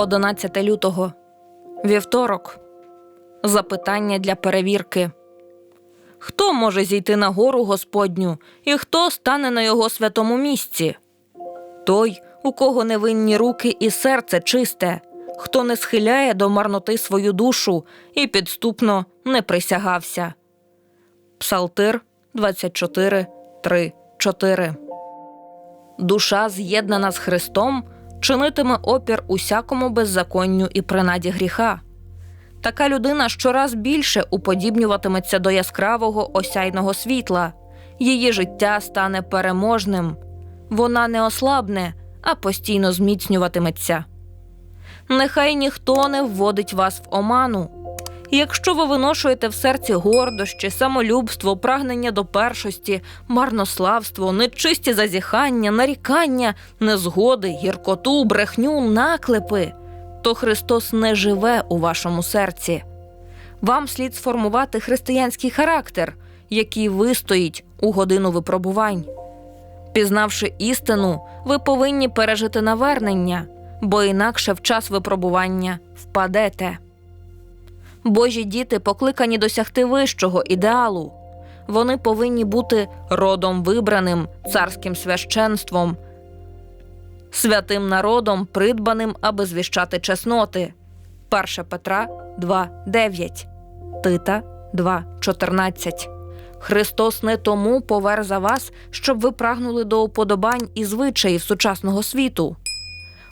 11 лютого. Вівторок. Запитання для перевірки. Хто може зійти на гору Господню, і хто стане на його святому місці? Той, у кого невинні руки і серце чисте, хто не схиляє до марноти свою душу і підступно не присягався. Псалтир 24, 3, 4 Душа, з'єднана з Христом, чинитиме опір усякому беззаконню і принаді гріха. Така людина щораз більше уподібнюватиметься до яскравого осяйного світла, її життя стане переможним, вона не ослабне, а постійно зміцнюватиметься. Нехай ніхто не вводить вас в оману. Якщо ви виношуєте в серці гордощі, самолюбство, прагнення до першості, марнославство, нечисті зазіхання, нарікання, незгоди, гіркоту, брехню, наклепи, то Христос не живе у вашому серці. Вам слід сформувати християнський характер, який вистоїть у годину випробувань. Пізнавши істину, ви повинні пережити навернення, бо інакше в час випробування впадете. Божі діти покликані досягти вищого ідеалу. Вони повинні бути родом вибраним, царським священством, святим народом, придбаним, аби звіщати чесноти. 1 Петра 2.9, Тита 2.14. Христос не тому повер за вас, щоб ви прагнули до уподобань і звичаїв сучасного світу.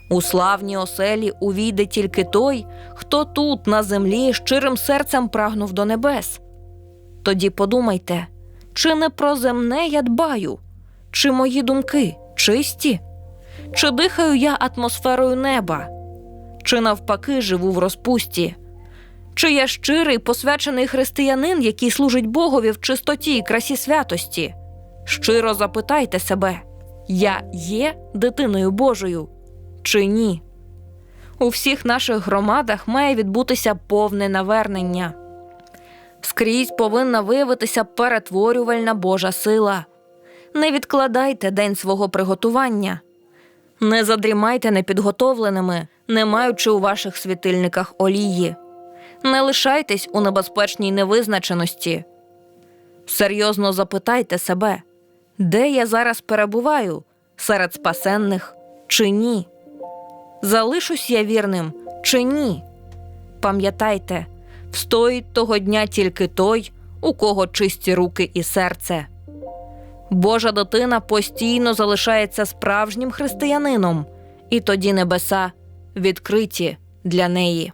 У славній оселі увійде тільки той, хто тут, на землі, щирим серцем прагнув до небес. Тоді подумайте, чи не про земне я дбаю, чи мої думки чисті, чи дихаю я атмосферою неба, чи навпаки живу в розпусті, чи я щирий посвячений християнин, який служить Богові в чистоті і красі святості. Щиро запитайте себе, я є дитиною Божою чи ні? У всіх наших громадах має відбутися повне навернення. Скрізь повинна виявитися перетворювальна Божа сила. Не відкладайте день свого приготування, не задрімайте непідготовленими, не маючи у ваших світильниках олії, не лишайтесь у небезпечній невизначеності. Серйозно запитайте себе, де я зараз перебуваю серед спасенних чи ні? Залишусь я вірним чи ні? Пам'ятайте, встоїть того дня тільки той, у кого чисті руки і серце. Божа дитина постійно залишається справжнім християнином, і тоді небеса відкриті для неї.